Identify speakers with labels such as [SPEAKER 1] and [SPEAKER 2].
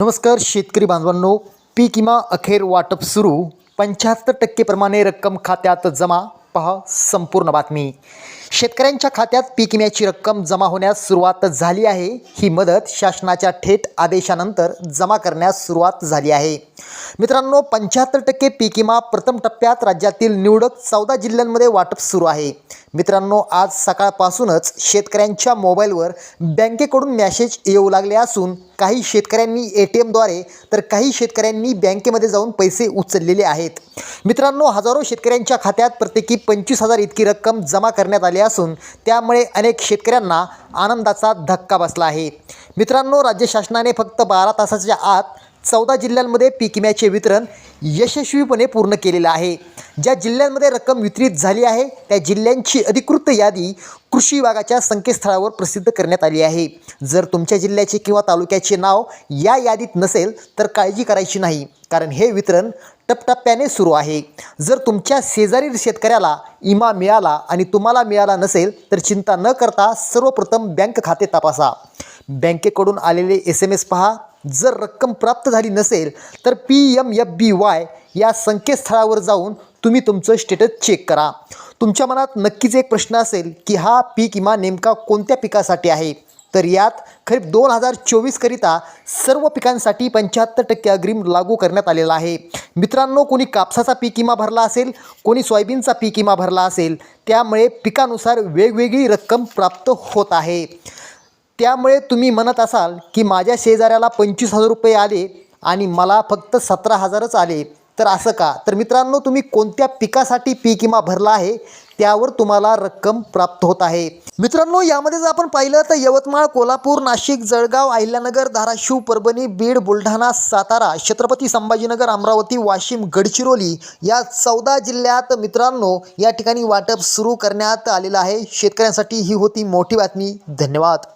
[SPEAKER 1] नमस्कार शेतकरी बांधवांनो. पीक विमा अखेर वाटप सुरू. पंच्याहत्तर टक्केप्रमाणे रक्कम खात्यात जमा. पहा संपूर्ण बातमी. शेतकऱ्यांच्या खात्यात पीक विम्याची रक्कम जमा होण्यास सुरुवात झाली आहे. ही मदत शासनाच्या थेट आदेशानंतर जमा करण्यास सुरुवात झाली आहे. मित्रांनो पंच्याहत्तर टक्के पीक विमा प्रथम टप्प्यात राज्यातील निवडक चौदा जिल्ह्यांमध्ये वाटप सुरू आहे. मित्रांनो आज सकाळपासूनच शेतकऱ्यांच्या मोबाईलवर बँकेकडून मॅसेज येऊ लागले असून काही शेतकऱ्यांनी ए टी एमद्वारे तर काही शेतकऱ्यांनी बँकेमध्ये जाऊन पैसे उचललेले आहेत. मित्रांनो हजारो शेतकऱ्यांच्या खात्यात प्रत्येकी पंचवीस हजार इतकी रक्कम जमा करण्यात आली असून त्यामुळे अनेक शेतकऱ्यांना आनंदाचा धक्का बसला आहे. मित्रांनो राज्य शासनाने फक्त बारा तासाच्या आत चौदा जिल्ह्यांमध्ये पीक विम्याचे वितरण यशस्वीपणे पूर्ण केलेलं आहे. ज्या जिल्ह्यांमध्ये रक्कम वितरित झाली आहे त्या जिल्ह्यांची अधिकृत यादी कृषी विभागाच्या संकेतस्थळावर प्रसिद्ध करण्यात आली आहे. जर तुमच्या जिल्ह्याचे किंवा तालुक्याचे नाव या यादीत नसेल तर काळजी करायची नाही कारण हे वितरण टप्प्याने सुरू आहे. जर तुमच्या शेजारील शेतकऱ्याला इमा मिळाला आणि तुम्हाला मिळाला नसेल तर चिंता न करता सर्वप्रथम बँक खाते तपासा. बँकेकडून आलेले एस एम एस पहा जर रक्कम प्राप्त झाली नसेल तर P M F B Y या संकेतस्थळावर जाऊन तुम्ही तुमचं स्टेटस चेक करा. तुमच्या मनात नक्कीच एक प्रश्न असेल की हा पीक विमा नेमका कोणत्या पिकासाठी आहे? तर यात खरीप दोन हजार चोवीसकरिता सर्व पिकांसाठी पंच्याहत्तर टक्के अग्रिम लागू करण्यात आलेला आहे. मित्रांनो कोणी कापसाचा पीक विमा भरला असेल कोणी सोयाबीनचा पीक विमा भरला असेल त्यामुळे पिकानुसार वेगवेगळी रक्कम प्राप्त होत आहे. त्यामुळे तुम्ही म्हणत असाल की माझ्या शेजाऱ्याला पंचवीस हजार रुपये आले आणि मला फक्त सतरा हजारच आले. तर असं का? तर मित्रांनो तुम्ही कोणत्या पिकासाठी पीक विमा भरला आहे त्यावर तुम्हाला रक्कम प्राप्त होत आहे. मित्रांनो यामध्ये जर आपण पाहिलं तर यवतमाळ कोल्हापूर नाशिक जळगाव अहिल्यानगर धाराशिव परभणी बीड बुलढाणा सातारा छत्रपती संभाजीनगर अमरावती वाशिम गडचिरोली या चौदा जिल्ह्यात मित्रांनो या ठिकाणी वाटप सुरू करण्यात आलेलं आहे. शेतकऱ्यांसाठी ही होती मोठी बातमी. धन्यवाद.